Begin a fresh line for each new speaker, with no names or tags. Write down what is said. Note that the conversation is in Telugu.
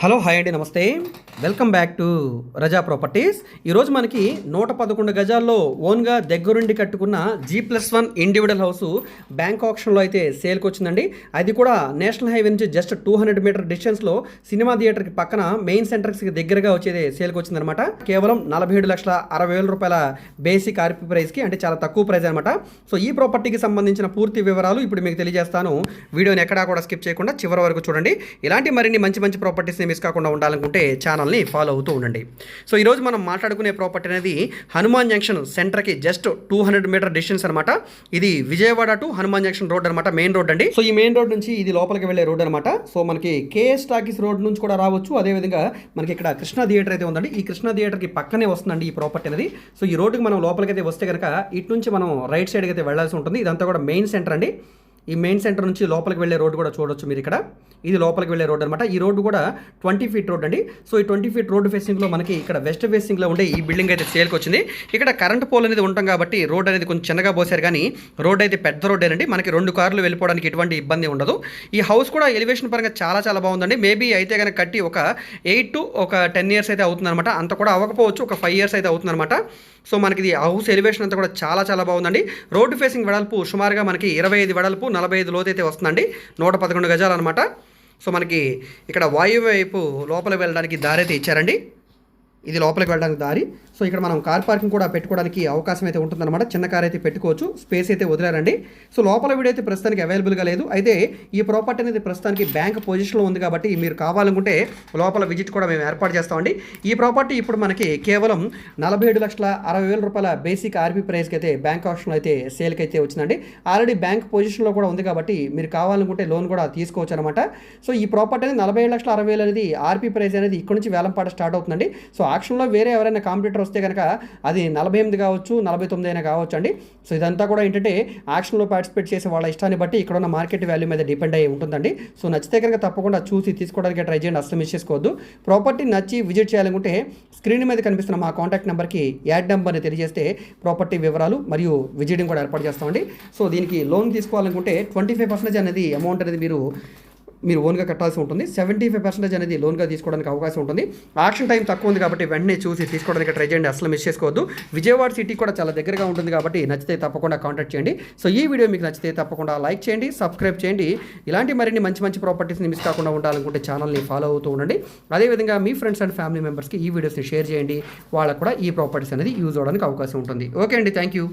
హలో హాయ్ అండి నమస్తే. Welcome back to Raza properties. ఈరోజు మనకి నూట పదకొండు గజాల్లో ఓన్గా దగ్గరుండి కట్టుకున్న G plus one individual house bank ఆప్షన్లో అయితే సేల్కి వచ్చిందండి. అది కూడా నేషనల్ హైవే నుంచి జస్ట్ టూ హండ్రెడ్ మీటర్ డిస్టెన్స్లో సినిమా థియేటర్కి పక్కన మెయిన్ సెంటర్స్కి దగ్గరగా వచ్చేది సేల్కి వచ్చిందనమాట. కేవలం నలభై ఏడు లక్షల అరవై వేల రూపాయల బేసిక్ ఆర్పి ప్రైస్కి అంటే చాలా తక్కువ ప్రైస్ అనమాట. సో ఈ ప్రాపర్టీకి సంబంధించిన పూర్తి వివరాలు ఇప్పుడు మీకు తెలియజేస్తాను. వీడియోని ఎక్కడా కూడా స్కిప్ చేయకుండా చివరి వరకు చూడండి. ఇలాంటి మరిన్ని మంచి మంచి ప్రాపర్టీస్ని మిస్ కాకుండా ఉండాలనుకుంటే ఛానల్ని ఫాలో అవుతూ ఉండండి. సో ఈరోజు మనం మాట్లాడుకునే ప్రాపర్టీ అనేది హనుమాన్ జంక్షన్ సెంటర్కి just two hundred meter distance అనమాట ఇది Vijayawada to Hanuman junction road అనమాట మెయిన్ రోడ్ అండి. సో ఈ మెయిన్ రోడ్ నుంచి ఇది లోపలికి వెళ్ళే రోడ్ అనమాట సో మనకి కేఎస్ టాకీస్ రోడ్ నుంచి కూడా రావచ్చు. అదేవిధంగా మనకి ఇక్కడ కృష్ణా థియేటర్ అయితే ఉందండి. ఈ కృష్ణా థియేటర్కి పక్కనే వస్తుందండి ఈ ప్రాపర్టీ అనేది. సో ఈ రోడ్డుకి మనం లోపలికి అయితే వస్తే కనుక ఇటు నుంచి మనం రైట్ సైడ్కి అయితే వెళ్ళాల్సి ఉంటుంది. ఇదంతా కూడా మెయిన్ సెంటర్ అండి. ఈ మెయిన్ సెంటర్ నుంచి లోపలికి వెళ్ళే రోడ్డు కూడా చూడొచ్చు మీరు ఇక్కడ. ఇది లోపలికి వెళ్ళే రోడ్ అనమాట ఈ రోడ్డు కూడా ట్వంటీ ఫీట్ రోడ్ అండి. సో ఈ ట్వంటీ ఫీట్ రోడ్ ఫేసింగ్లో మనకి ఇక్కడ వెస్ట్ ఫేసింగ్లో ఉండే ఈ బిల్డింగ్ అయితే సేల్కి వచ్చింది. ఇక్కడ కరెంట్ పోల్ అనేది ఉంటాం కాబట్టి రోడ్ అనేది కొంచెం చిన్నగా పోసారు కానీ రోడ్ అయితే పెద్ద రోడ్డేనండి. మనకి రెండు కార్లు వెళ్ళిపోవడానికి ఎటువంటి ఇబ్బంది ఉండదు. ఈ హౌస్ కూడా ఎలివేషన్ పరంగా చాలా చాలా బాగుందండి. మేబీ అయితే కనుక కట్టి ఒక ఎయిట్ టు ఒక టెన్ ఇయర్స్ అయితే అవుతుందన్నమాట అంత కూడా అవ్వకపోవచ్చు. ఒక ఫైవ్ ఇయర్స్ అయితే అవుతుందన్నమాట సో మనకి ఇది హౌస్ ఎలివేషన్ అంతా కూడా చాలా చాలా బాగుందండి. రోడ్డు ఫేసింగ్ వెడల్పు సుమారుగా మనకి ఇరవై ఐదు వెడల్పు నలభై ఐదు లోతైతే వస్తుందండి. నూట పదకొండు గజాలు అనమాట సో మనకి ఇక్కడ వాయువ్య వైపు లోపల వెళ్ళడానికి దారి అయితే ఇచ్చారండి. ఇది లోపలికి వెళ్ళడానికి దారి. సో ఇక్కడ మనం కార్ పార్కింగ్ కూడా పెట్టుకోవడానికి అవకాశం అయితే ఉంటుందన్నమాట. చిన్న కార్ అయితే పెట్టుకోవచ్చు. స్పేస్ అయితే వదిలేరండి. సో లోపల వీడియో అయితే ప్రస్తుతానికి అవైలబుల్గా లేదు. అయితే ఈ ప్రాపర్టీ అనేది ప్రస్తుతానికి బ్యాంక్ పొజిషన్లో ఉంది కాబట్టి మీరు కావాలనుకుంటే లోపల విజిట్ కూడా మేము ఏర్పాటు చేస్తామండి. ఈ ప్రాపర్టీ ఇప్పుడు మనకి కేవలం నలభై ఏడు లక్షల అరవై వేల రూపాయల బేసిక్ ఆర్బీ ప్రైస్కి అయితే బ్యాంక్ ఆప్షన్లో అయితే సేల్కి అయితే వచ్చిందండి. ఆల్రెడీ బ్యాంక్ పొజిషన్లో కూడా ఉంది కాబట్టి మీరు కావాలనుకుంటే లోన్ కూడా తీసుకోవచ్చు అనమాట సో ఈ ప్రాపర్టీ అనేది నలభై ఏడు లక్షల అరవై వేలు అనేది ఆర్పీ ప్రైస్ అనేది ఇక్కడ నుంచి వేలంపాట స్టార్ట్ అవుతుందండి. సో ఆక్షన్లో వేరే ఎవరైనా కాంపిటీటర్ వస్తే కనుక అది నలభై ఎనిమిది కావచ్చు నలభై తొమ్మిది అయినా కావచ్చు అండి. సో ఇదంతా కూడా ఏంటంటే ఆక్షన్లో పార్టిసిపేట్ చేసే వాళ్ళ ఇష్టాన్ని బట్టి ఇక్కడ ఉన్న మార్కెట్ వాల్యూ మీద డిపెండ్ అయ్యి ఉంటుందండి. సో నచ్చితే కనుక తప్పకుండా చూసి తీసుకోవడానికి ట్రై చేయండి అసలు మిస్ చేసుకోవద్దు. ప్రాపర్టీ నచ్చి విజిట్ చేయాలనుకుంటే స్క్రీన్ మీద కనిపిస్తున్న మా కాంటాక్ట్ నెంబర్కి యాడ్ నెంబర్ని తెలియజేస్తే ప్రాపర్టీ వివరాలు మరియు విజిటింగ్ కూడా ఏర్పాటు చేస్తామండి. సో దీనికి లోన్ తీసుకోవాలనుకుంటే ట్వంటీ ఫైవ్ పర్సెంటేజ్ అనేది అమౌంట్ అనేది మీరు మీరు ఓన్గా కట్టాల్సి ఉంటుంది. సెవెంటీ ఫైవ్ పర్సెంటేజ్ అనేది లోన్గా తీసుకోవడానికి అవకాశం ఉంటుంది. ఆక్షన్ టైం తక్కువ ఉంది కాబట్టి వెంటనే చూసి తీసుకోవడానికి ట్రై చేయండి. అసలు మిస్ చేసుకోవద్దు. విజయవాడ సిటీ కూడా చాలా దగ్గరగా ఉంటుంది కాబట్టి నచ్చితే తప్పకుండా కాంటాక్ట్ చేయండి. సో ఈ వీడియో మీకు నచ్చితే తప్పకుండా లైక్ చేయండి సబ్స్క్రైబ్ చేయండి. ఇలాంటి మరిన్ని మంచి మంచి ప్రాపర్టీస్ని మిస్ కాకుండా ఉండాలనుకుంటే ఛానల్ని ఫాలో అవుతూ ఉండండి. అదేవిధంగా మీ ఫ్రెండ్స్ అండ్ ఫ్యామిలీ మెంబర్స్కి ఈ వీడియోస్ని షేర్ చేయండి. వాళ్ళకు కూడా ఈ ప్రాపర్టీస్ అనేది యూజ్ అవ్వడానికి అవకాశం ఉంటుంది. ఓకే అండి. Thank you